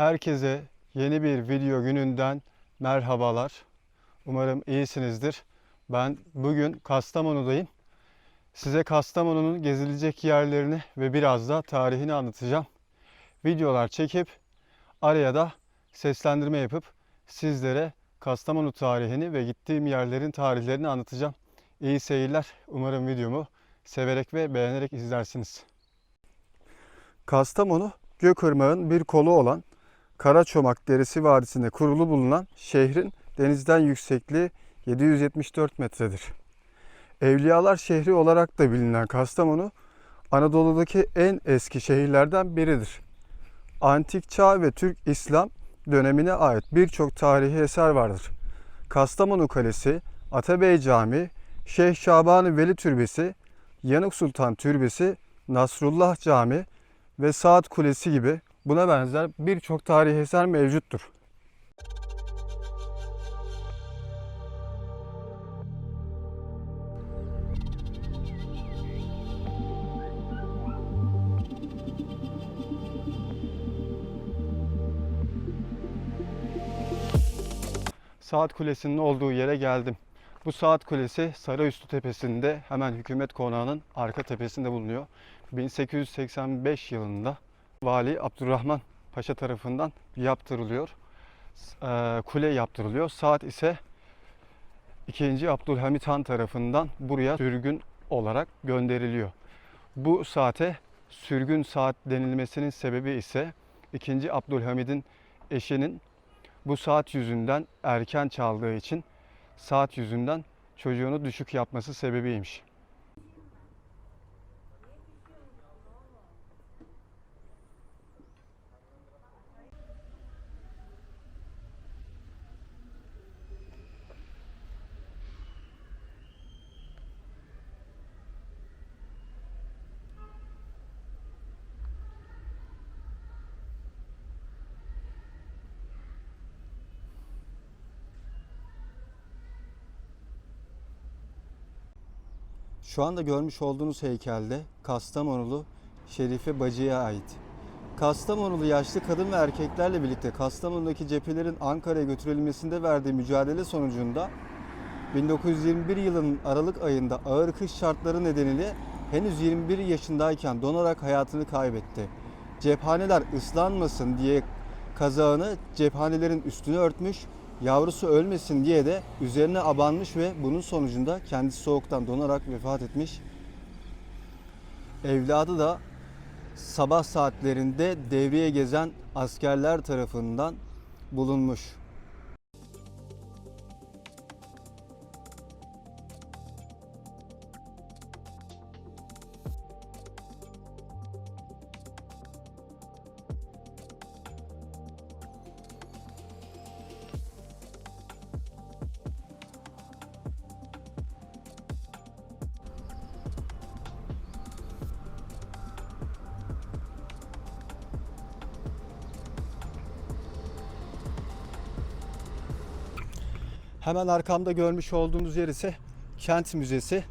Herkese yeni bir video gününden merhabalar. Umarım iyisinizdir. Ben bugün Kastamonu'dayım. Size Kastamonu'nun gezilecek yerlerini ve biraz da tarihini anlatacağım. Videolar çekip araya da seslendirme yapıp sizlere Kastamonu tarihini ve gittiğim yerlerin tarihlerini anlatacağım. İyi seyirler. Umarım videomu severek ve beğenerek izlersiniz. Kastamonu, Gökırmak'ın bir kolu olan Karaçomak Deresi Vadisi'nde kurulu bulunan şehrin denizden yüksekliği 774 metredir. Evliyalar şehri olarak da bilinen Kastamonu, Anadolu'daki en eski şehirlerden biridir. Antik Çağ ve Türk İslam dönemine ait birçok tarihi eser vardır. Kastamonu Kalesi, Atabey Camii, Şeyh Şaban Veli Türbesi, Yanık Sultan Türbesi, Nasrullah Camii ve Saat Kulesi gibi buna benzer birçok tarihi eser mevcuttur. Saat Kulesi'nin olduğu yere geldim. Bu Saat Kulesi Sarayüstü Tepesi'nde hemen hükümet konağının arka tepesinde bulunuyor. 1885 yılında Vali Abdurrahman Paşa tarafından yaptırılıyor. Eee, Kule yaptırılıyor. Saat ise 2. Abdülhamit Han tarafından buraya sürgün olarak gönderiliyor. Bu saate sürgün saat denilmesinin sebebi ise 2. Abdülhamid'in eşinin bu saat yüzünden erken çaldığı için saat yüzünden çocuğunu düşük yapması sebebiymiş. Şu anda görmüş olduğunuz heykelde Kastamonulu Şerife Bacı'ya ait. Kastamonulu yaşlı kadın ve erkeklerle birlikte Kastamonu'daki cephelerin Ankara'ya götürülmesinde verdiği mücadele sonucunda 1921 yılının Aralık ayında ağır kış şartları nedeniyle henüz 21 yaşındayken donarak hayatını kaybetti. Cephaneler ıslanmasın diye kazağını cephanelerin üstüne örtmüş, yavrusu ölmesin diye de üzerine abanmış ve bunun sonucunda kendisi soğuktan donarak vefat etmiş. Evladı da sabah saatlerinde devreye gezen askerler tarafından bulunmuş. Hemen arkamda görmüş olduğunuz yer ise Kent Müzesi.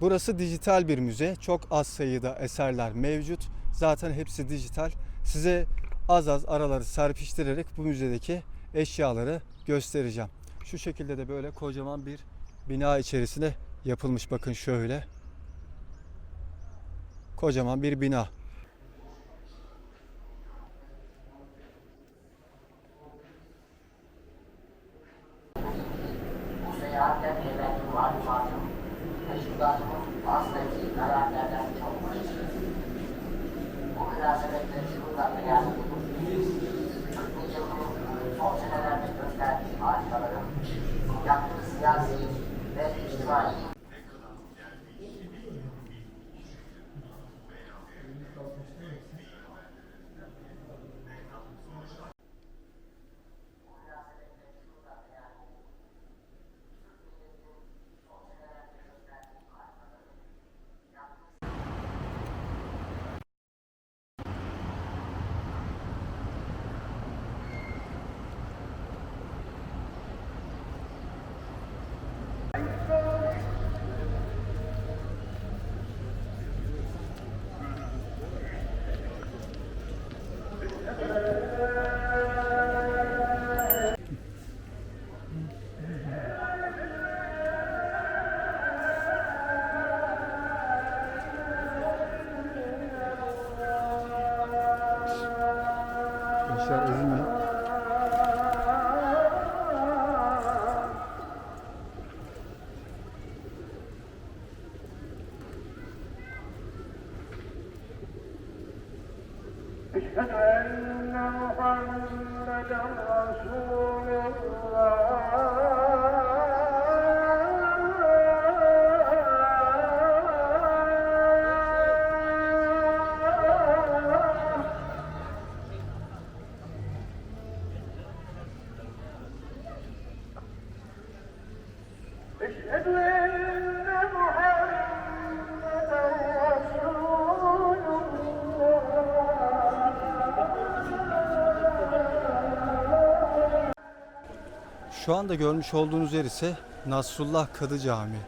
Burası dijital bir müze. Çok az sayıda eserler mevcut. Zaten hepsi dijital. Size az az araları serpiştirerek bu müzedeki eşyaları göstereceğim. Şu şekilde de böyle kocaman bir bina içerisine yapılmış bakın şöyle. Kocaman bir bina. Seyahatten evvelki malumatım taşıdığımız aslaki kararlardan çok başarılı. Bu münasebetle şundan beyan edilir. Türk milletinin son senelerde gösterdiği harikaların yaptığı siyasi ve içtimai أشهد أن محمدا رسول الله أشهد أن Şu anda görmüş olduğunuz yer ise Nasrullah Kadı Camii.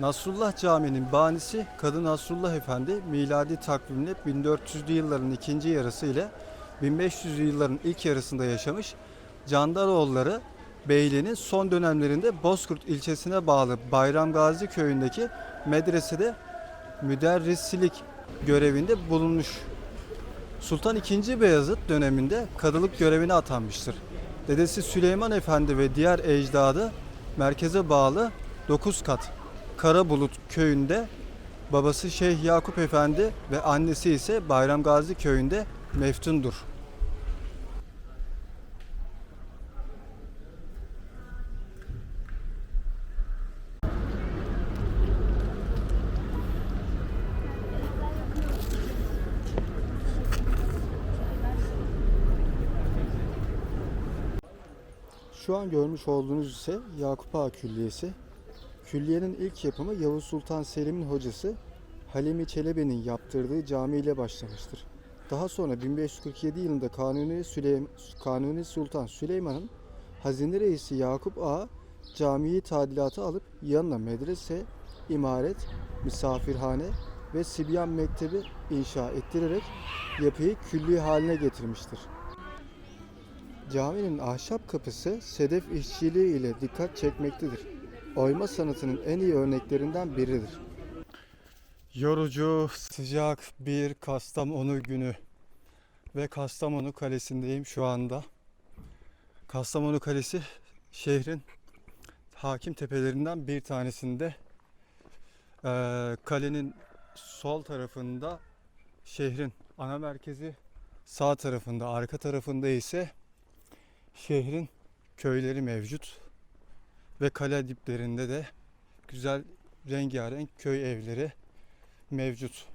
Nasrullah Camii'nin banisi Kadı Nasrullah Efendi miladi takvimle 1400'lü yılların ikinci yarısı ile 1500'lü yılların ilk yarısında yaşamış Candaroğulları Beyliği'nin son dönemlerinde Bozkurt ilçesine bağlı Bayram Gazi köyündeki medresede müderrislik görevinde bulunmuş. Sultan II. Beyazıt döneminde kadılık görevine atanmıştır. Dedesi Süleyman Efendi ve diğer ecdadı merkeze bağlı 9 kat Karabulut köyünde babası Şeyh Yakup Efendi ve annesi ise Bayram Gazi köyünde meftundur. Şu an görmüş olduğunuz ise Yakup Ağa Külliyesi. Külliyenin ilk yapımı Yavuz Sultan Selim'in hocası Halimi Çelebi'nin yaptırdığı cami ile başlamıştır. Daha sonra 1547 yılında Kanuni, Süleym Kanuni Sultan Süleyman'ın hazine reisi Yakup Ağa camiyi tadilata alıp yanına medrese, imaret, misafirhane ve Sibyan Mektebi inşa ettirerek yapıyı külliye haline getirmiştir. Caminin ahşap kapısı sedef işçiliği ile dikkat çekmektedir. Oyma sanatının en iyi örneklerinden biridir. Yorucu, sıcak bir Kastamonu günü ve Kastamonu Kalesi'ndeyim şu anda. Kastamonu Kalesi şehrin hakim tepelerinden bir tanesinde. Ee, kalenin sol tarafında şehrin ana merkezi, sağ tarafında, arka tarafında ise şehrin köyleri mevcut ve kale diplerinde de güzel rengarenk köy evleri mevcut.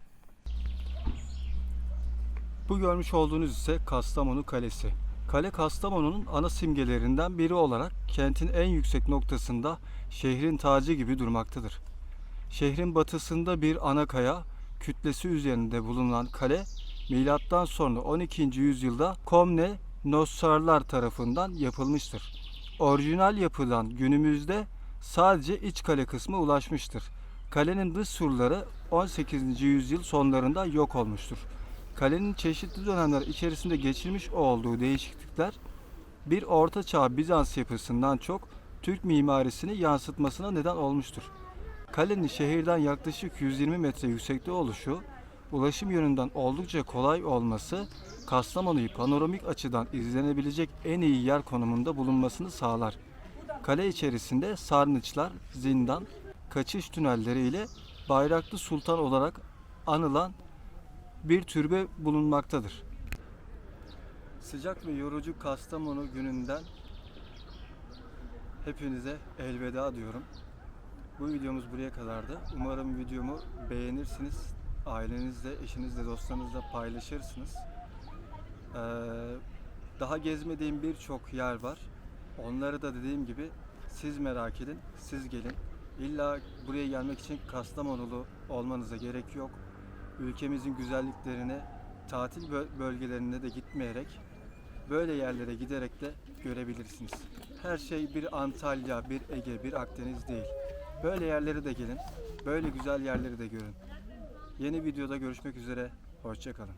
Bu görmüş olduğunuz ise Kastamonu Kalesi. Kale Kastamonu'nun ana simgelerinden biri olarak kentin en yüksek noktasında şehrin tacı gibi durmaktadır. Şehrin batısında bir ana kaya, kütlesi üzerinde bulunan kale milattan sonra 12. yüzyılda Komne Nossarlar tarafından yapılmıştır. Orijinal yapılan günümüzde sadece iç kale kısmı ulaşmıştır. Kalenin dış surları 18. yüzyıl sonlarında yok olmuştur. Kalenin çeşitli dönemler içerisinde geçirmiş olduğu değişiklikler bir Orta Çağ Bizans yapısından çok Türk mimarisini yansıtmasına neden olmuştur. Kalenin şehirden yaklaşık 120 metre yüksekte oluşu, ulaşım yönünden oldukça kolay olması, Kastamonu'yu panoramik açıdan izlenebilecek en iyi yer konumunda bulunmasını sağlar. Kale içerisinde sarnıçlar, zindan, kaçış tünelleri ile Bayraklı Sultan olarak anılan bir türbe bulunmaktadır. Sıcak ve yorucu Kastamonu gününden hepinize elveda diyorum. Bu videomuz buraya kadardı. Umarım videomu beğenirsiniz. Ailenizle, eşinizle, dostlarınızla paylaşırsınız. Ee, daha gezmediğim birçok yer var. Onları da dediğim gibi siz merak edin, siz gelin. İlla buraya gelmek için Kastamonulu olmanıza gerek yok. Ülkemizin güzelliklerine, tatil böl- bölgelerine de gitmeyerek böyle yerlere giderek de görebilirsiniz. Her şey bir Antalya, bir Ege, bir Akdeniz değil. Böyle yerlere de gelin, böyle güzel yerleri de görün. Yeni videoda görüşmek üzere, hoşçakalın.